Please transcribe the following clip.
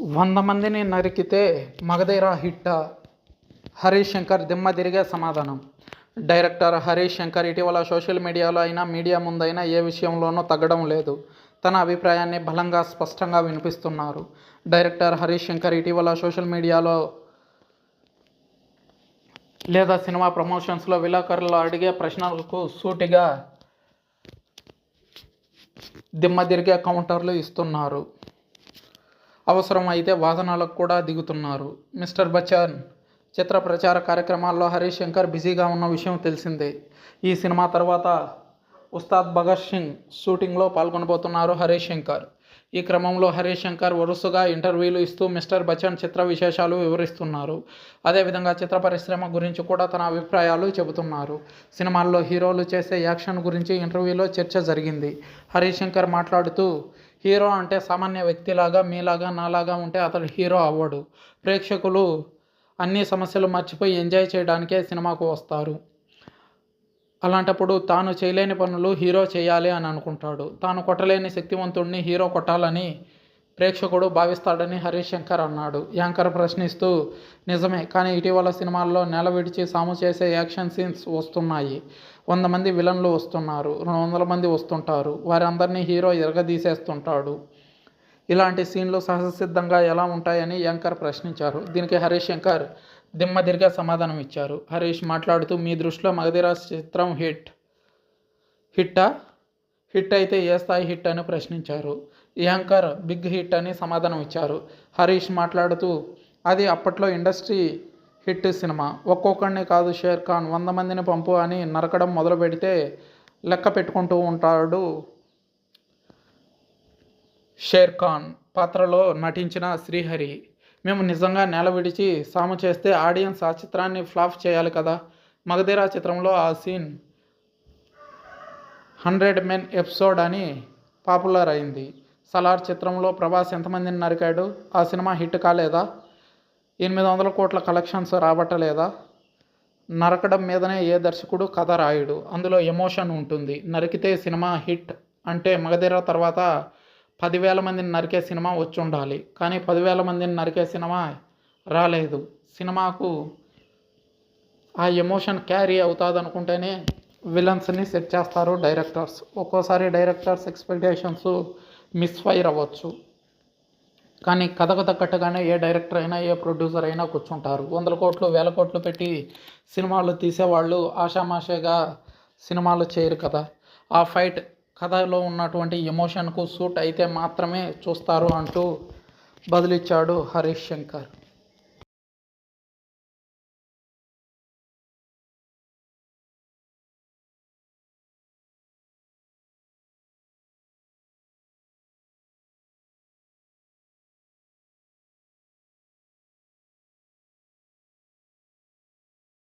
వంద మందిని నరికితే మగధీరా హిట్ హరీష్ శంకర్ దిమ్మ తిరిగే సమాధానం. డైరెక్టర్ హరీష్ శంకర్ ఇటీవల సోషల్ మీడియాలో అయినా మీడియా ముందైనా ఏ విషయంలోనూ తగ్గడం లేదు. తన అభిప్రాయాన్ని బలంగా స్పష్టంగా వినిపిస్తున్నారు. డైరెక్టర్ హరీష్ శంకర్ ఇటీవల సోషల్ మీడియాలో లేదా సినిమా ప్రమోషన్స్లో విలేకరులు అడిగే ప్రశ్నలకు సూటిగా దిమ్మ తిరిగే కౌంటర్లు ఇస్తున్నారు. అవసరం అయితే వాదనలకు కూడా దిగుతున్నారు. మిస్టర్ బచ్చన్ చిత్ర ప్రచార కార్యక్రమాల్లో హరీష్ శంకర్ బిజీగా ఉన్న విషయం తెలిసిందే. ఈ సినిమా తర్వాత ఉస్తాద్ భగత్ సింగ్ షూటింగ్లో పాల్గొనబోతున్నారు హరీష్ శంకర్. ఈ క్రమంలో హరీష్ శంకర్ వరుసగా ఇంటర్వ్యూలు ఇస్తూ మిస్టర్ బచ్చన్ చిత్ర విశేషాలు వివరిస్తున్నారు. అదేవిధంగా చిత్ర పరిశ్రమ గురించి కూడా తన అభిప్రాయాలు చెబుతున్నారు. సినిమాల్లో హీరోలు చేసే యాక్షన్ గురించి ఇంటర్వ్యూలో చర్చ జరిగింది. హరీష్ శంకర్ మాట్లాడుతూ హీరో అంటే సామాన్య వ్యక్తిలాగా మీలాగా నాలాగా ఉంటే అతడు హీరో అవ్వడు. ప్రేక్షకులు అన్ని సమస్యలు మర్చిపోయి ఎంజాయ్ చేయడానికే సినిమాకు వస్తారు. అలాంటప్పుడు తాను చేయలేని పనులు హీరో చేయాలి అని అనుకుంటాడు. తాను కొట్టలేని శక్తివంతుడిని హీరో కొట్టాలని ప్రేక్షకుడు భావిస్తాడని హరీష్ శంకర్ అన్నాడు. యాంకర్ ప్రశ్నిస్తూ నిజమే కానీ ఇటీవల సినిమాల్లో నెల విడిచి సాము చేసే యాక్షన్ సీన్స్ వస్తున్నాయి. వంద మంది విలన్లు వస్తున్నారు. రెండు వందల మంది వస్తుంటారు. వారందరినీ హీరో ఎరగదీసేస్తుంటాడు. ఇలాంటి సీన్లు సహజసిద్ధంగా ఎలా ఉంటాయని యాంకర్ ప్రశ్నించారు. దీనికి హరీష్ శంకర్ దిమ్మదిరిగా సమాధానం ఇచ్చారు. హరీష్ మాట్లాడుతూ మీ దృష్టిలో మగధిరాజ్ చిత్రం హిట్. హిట్టా? హిట్ అయితే ఏ స్థాయి హిట్ అని ప్రశ్నించారు. యాంకర్ బిగ్ హిట్ అని సమాధానం ఇచ్చారు. హరీష్ మాట్లాడుతూ అది అప్పట్లో ఇండస్ట్రీ హిట్ సినిమా. ఒక్కొక్కడిని కాదు షేర్ ఖాన్ వంద మందిని పంపు అని నరకడం మొదలు పెడితే లెక్క పెట్టుకుంటూ ఉంటాడు షేర్ ఖాన్. పాత్రలో నటించిన శ్రీహరి. మేము నిజంగా నేల విడిచి సాము చేస్తే ఆడియన్స్ ఆ చిత్రాన్ని ఫ్లాప్ చేయాలి కదా? మగధీరా చిత్రంలో ఆ సీన్ హండ్రెడ్ మెన్ ఎపిసోడ్ అని పాపులర్ అయింది. సలార్ చిత్రంలో ప్రభాస్ ఎంతమందిని నరికాడు? ఆ సినిమా హిట్ కాలేదా? ఎనిమిది వందల కోట్ల కలెక్షన్స్ రాబట్టలేదా? నరకడం మీదనే ఏ దర్శకుడు కథ రాయుడు? అందులో ఎమోషన్ ఉంటుంది. నరికితే సినిమా హిట్ అంటే మగధీర తర్వాత పదివేల మందిని నరికే సినిమా వచ్చి ఉండాలి. కానీ పదివేల మందిని నరికే సినిమా రాలేదు. సినిమాకు ఆ ఎమోషన్ క్యారీ అవుతుంది అనుకుంటేనే విలన్స్ని సెట్ చేస్తారు డైరెక్టర్స్. ఒక్కోసారి డైరెక్టర్స్ ఎక్స్పెక్టేషన్స్ మిస్ఫైర్ అవ్వచ్చు. కానీ కథకు తగ్గట్టుగానే ఏ డైరెక్టర్ అయినా ఏ ప్రొడ్యూసర్ అయినా కూర్చుంటారు. వందల కోట్లు వేల కోట్లు పెట్టి సినిమాలు తీసేవాళ్ళు ఆషామాషేగా సినిమాలు చేయరు కదా. ఆ ఫైట్ కథలో ఉన్నటువంటి ఎమోషన్కు సూట్ అయితే మాత్రమే చూస్తారు అంటూ బదిలిచ్చాడు హరీష్ శంకర్.